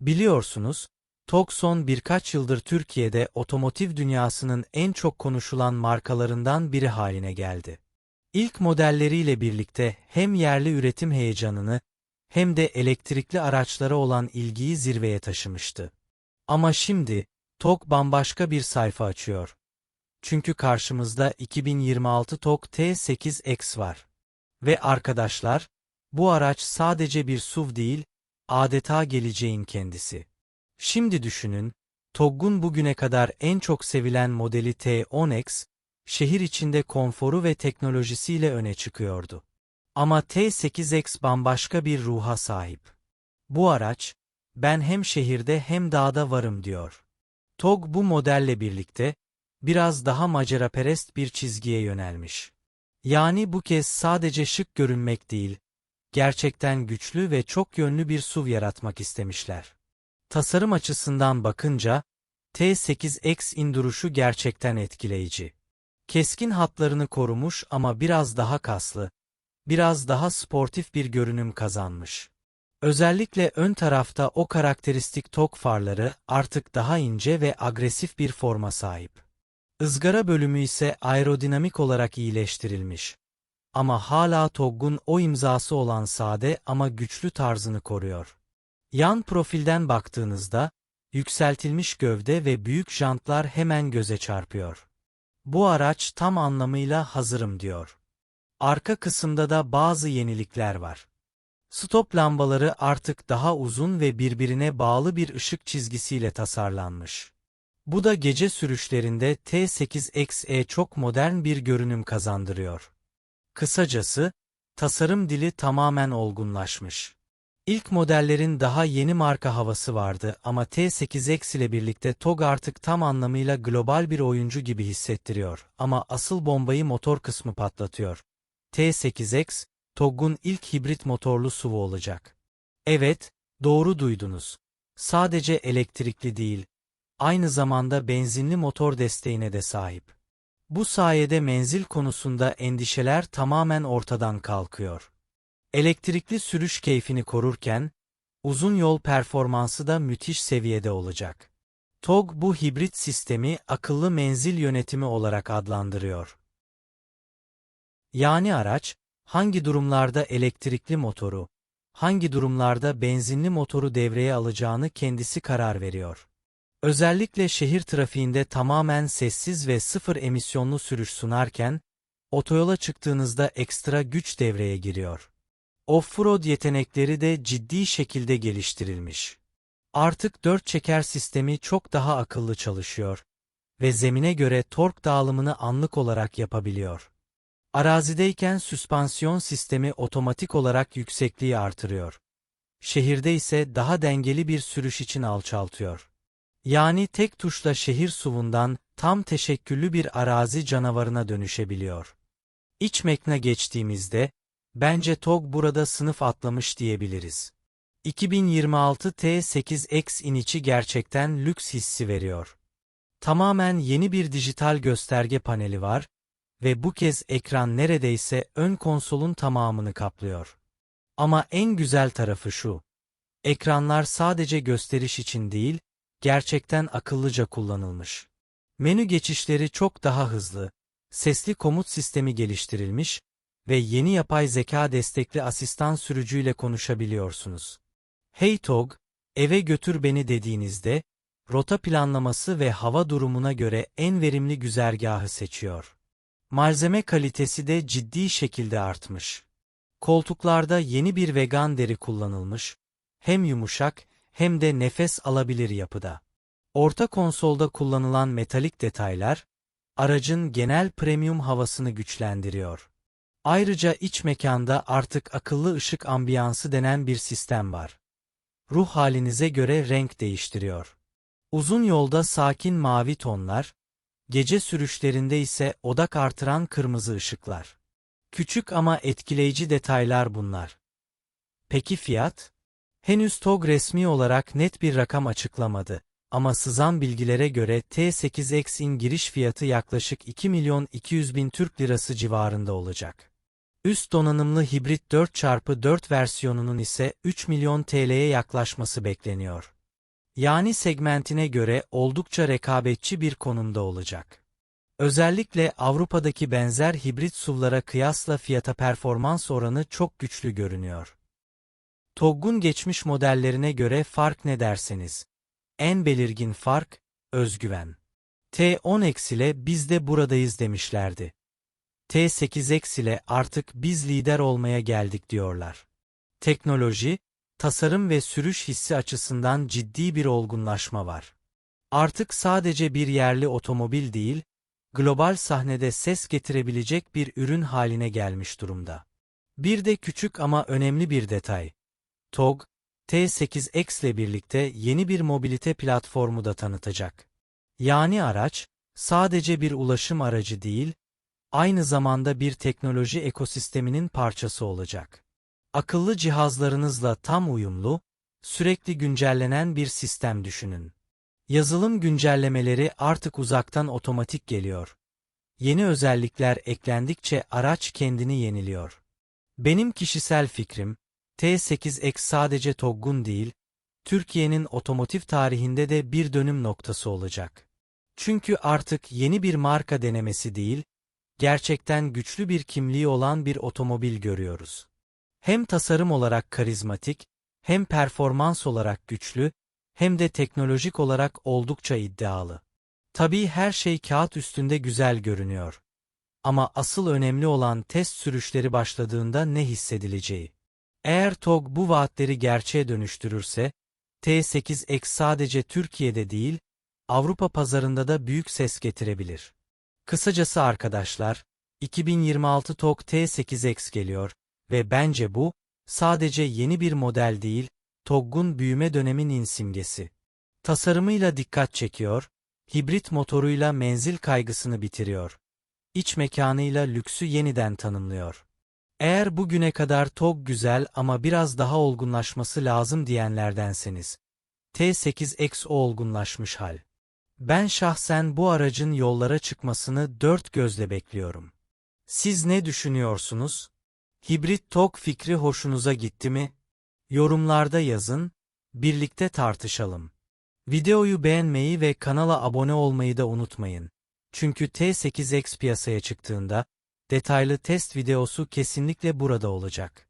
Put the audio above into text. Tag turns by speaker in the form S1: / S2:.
S1: Biliyorsunuz, TOG son birkaç yıldır Türkiye'de otomotiv dünyasının en çok konuşulan markalarından biri haline geldi. İlk modelleriyle birlikte hem yerli üretim heyecanını hem de elektrikli araçlara olan ilgiyi zirveye taşımıştı. Ama şimdi TOG bambaşka bir sayfa açıyor. Çünkü karşımızda 2026 TOG T8X var. Ve arkadaşlar, bu araç sadece bir SUV değil, adeta geleceğin kendisi. Şimdi düşünün, TOG'un bugüne kadar en çok sevilen modeli T10X, şehir içinde konforu ve teknolojisiyle öne çıkıyordu. Ama T8X bambaşka bir ruha sahip. Bu araç, ben hem şehirde hem dağda varım diyor. TOG bu modelle birlikte, biraz daha maceraperest bir çizgiye yönelmiş. Yani bu kez sadece şık görünmek değil, gerçekten güçlü ve çok yönlü bir SUV yaratmak istemişler. Tasarım açısından bakınca, T8X'in duruşu gerçekten etkileyici. Keskin hatlarını korumuş ama biraz daha kaslı, biraz daha sportif bir görünüm kazanmış. Özellikle ön tarafta o karakteristik tok farları artık daha ince ve agresif bir forma sahip. Izgara bölümü ise aerodinamik olarak iyileştirilmiş. Ama hala TOG'un o imzası olan sade ama güçlü tarzını koruyor. Yan profilden baktığınızda, yükseltilmiş gövde ve büyük jantlar hemen göze çarpıyor. Bu araç tam anlamıyla hazırım diyor. Arka kısımda da bazı yenilikler var. Stop lambaları artık daha uzun ve birbirine bağlı bir ışık çizgisiyle tasarlanmış. Bu da gece sürüşlerinde T8XE çok modern bir görünüm kazandırıyor. Kısacası, tasarım dili tamamen olgunlaşmış. İlk modellerin daha yeni marka havası vardı ama T8X ile birlikte TOG artık tam anlamıyla global bir oyuncu gibi hissettiriyor ama asıl bombayı motor kısmı patlatıyor. T8X, TOG'un ilk hibrit motorlu SUV olacak. Evet, doğru duydunuz. Sadece elektrikli değil, aynı zamanda benzinli motor desteğine de sahip. Bu sayede menzil konusunda endişeler tamamen ortadan kalkıyor. Elektrikli sürüş keyfini korurken, uzun yol performansı da müthiş seviyede olacak. TOG bu hibrit sistemi akıllı menzil yönetimi olarak adlandırıyor. Yani araç, hangi durumlarda elektrikli motoru, hangi durumlarda benzinli motoru devreye alacağını kendisi karar veriyor. Özellikle şehir trafiğinde tamamen sessiz ve sıfır emisyonlu sürüş sunarken, otoyola çıktığınızda ekstra güç devreye giriyor. Off-road yetenekleri de ciddi şekilde geliştirilmiş. Artık dört çeker sistemi çok daha akıllı çalışıyor ve zemine göre tork dağılımını anlık olarak yapabiliyor. Arazideyken süspansiyon sistemi otomatik olarak yüksekliği artırıyor. Şehirde ise daha dengeli bir sürüş için alçaltıyor. Yani tek tuşla şehir suvundan tam teşekküllü bir arazi canavarına dönüşebiliyor. İç mekne geçtiğimizde, bence TOG burada sınıf atlamış diyebiliriz. 2026 T8X iniçi gerçekten lüks hissi veriyor. Tamamen yeni bir dijital gösterge paneli var ve bu kez ekran neredeyse ön konsolun tamamını kaplıyor. Ama en güzel tarafı şu. Ekranlar sadece gösteriş için değil, gerçekten akıllıca kullanılmış. Menü geçişleri çok daha hızlı, sesli komut sistemi geliştirilmiş ve yeni yapay zeka destekli asistan sürücüyle konuşabiliyorsunuz. Hey Tog, eve götür beni dediğinizde, rota planlaması ve hava durumuna göre en verimli güzergahı seçiyor. Malzeme kalitesi de ciddi şekilde artmış. Koltuklarda yeni bir vegan deri kullanılmış, hem yumuşak hem de nefes alabilir yapıda. Orta konsolda kullanılan metalik detaylar, aracın genel premium havasını güçlendiriyor. Ayrıca iç mekanda artık akıllı ışık ambiyansı denen bir sistem var. Ruh halinize göre renk değiştiriyor. Uzun yolda sakin mavi tonlar, gece sürüşlerinde ise odak artıran kırmızı ışıklar. Küçük ama etkileyici detaylar bunlar. Peki fiyat? Henüz TOG resmi olarak net bir rakam açıklamadı. Ama sızan bilgilere göre T8X'in giriş fiyatı yaklaşık 2 milyon 200 bin Türk lirası civarında olacak. Üst donanımlı hibrit 4x4 versiyonunun ise 3 milyon TL'ye yaklaşması bekleniyor. Yani segmentine göre oldukça rekabetçi bir konumda olacak. Özellikle Avrupa'daki benzer hibrit SUV'lara kıyasla fiyata performans oranı çok güçlü görünüyor. TOGG'un geçmiş modellerine göre fark ne derseniz? En belirgin fark, özgüven. T10X ile biz de buradayız demişlerdi. T8X ile artık biz lider olmaya geldik diyorlar. Teknoloji, tasarım ve sürüş hissi açısından ciddi bir olgunlaşma var. Artık sadece bir yerli otomobil değil, global sahnede ses getirebilecek bir ürün haline gelmiş durumda. Bir de küçük ama önemli bir detay. TOG, T8X ile birlikte yeni bir mobilite platformu da tanıtacak. Yani araç, sadece bir ulaşım aracı değil, aynı zamanda bir teknoloji ekosisteminin parçası olacak. Akıllı cihazlarınızla tam uyumlu, sürekli güncellenen bir sistem düşünün. Yazılım güncellemeleri artık uzaktan otomatik geliyor. Yeni özellikler eklendikçe araç kendini yeniliyor. Benim kişisel fikrim, T8X sadece TOGG'un değil, Türkiye'nin otomotiv tarihinde de bir dönüm noktası olacak. Çünkü artık yeni bir marka denemesi değil, gerçekten güçlü bir kimliği olan bir otomobil görüyoruz. Hem tasarım olarak karizmatik, hem performans olarak güçlü, hem de teknolojik olarak oldukça iddialı. Tabii her şey kağıt üstünde güzel görünüyor. Ama asıl önemli olan test sürüşleri başladığında ne hissedileceği. Eğer TOG bu vaatleri gerçeğe dönüştürürse, T8X sadece Türkiye'de değil, Avrupa pazarında da büyük ses getirebilir. Kısacası arkadaşlar, 2026 TOG T8X geliyor ve bence bu, sadece yeni bir model değil, TOG'un büyüme döneminin simgesi. Tasarımıyla dikkat çekiyor, hibrit motoruyla menzil kaygısını bitiriyor. İç mekanıyla lüksü yeniden tanımlıyor. Eğer bugüne kadar TOG güzel ama biraz daha olgunlaşması lazım diyenlerdenseniz, T8X o olgunlaşmış hal. Ben şahsen bu aracın yollara çıkmasını dört gözle bekliyorum. Siz ne düşünüyorsunuz? Hibrit TOG fikri hoşunuza gitti mi? Yorumlarda yazın, birlikte tartışalım. Videoyu beğenmeyi ve kanala abone olmayı da unutmayın. Çünkü T8X piyasaya çıktığında, detaylı test videosu kesinlikle burada olacak.